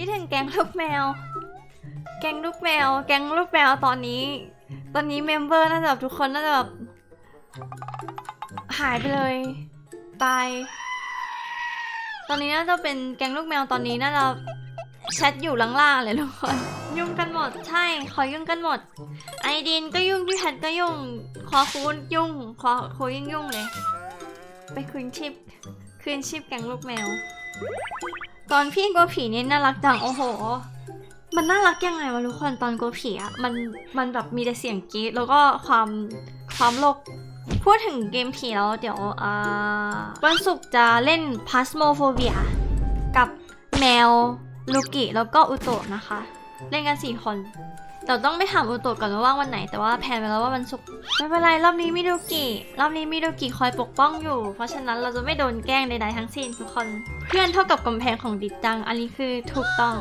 คิดถึงแก๊งลูกแมว แก๊งลูกแมว แก๊งลูกแมวตอนนี้ ตอนนี้เมมเบอร์น่าจะแบบทุกคนน่าจะแบบหายไปเลย ตาย ตอนนี้น่าจะเป็นแก๊งลูกแมวตอนนี้น่าจะแชทอยู่ล่างๆเลยทุกคน ยุ่งกันหมดใช่ขอยุ่งกันหมด ไอดินก็ยุ่งพี่แพทก็ยุ่งคอคูนยุ่งคอคูยิ่งยุ่งเลย ไปคืนชีพคืนชีพแก๊งลูกแมว ตอนพี่กลัวผีนี่น่ารักจังโอ้โห มันน่ารักยังไงวะทุกคนตอนกลัวผีอะมันมันแบบมีแต่เสียงกรี๊ดแล้วก็ความความโลกพูดถึงเกมผีแล้วเดี๋ยวอ่าวันศุกร์จะเล่นพัสโมโฟเบียกับแมวลูกิแล้วก็อุโตะนะคะ เล่นกันสี่คนแต่ต้องไปถามอุโตะก่อนว่าว่างวันไหน แต่ว่าแพนไปแล้วว่าวันศุกร์ไม่เป็นไรรอบนี้มิโดกิรอบนี้มิโดกิคอยปกป้องอยู่ เพราะฉะนั้นเราจะไม่โดนแกล้งใดๆทั้งสิ้นทุกคน เพื่อนเท่ากับกำแพงของดิดจัง อันนี้คือถูกต้อง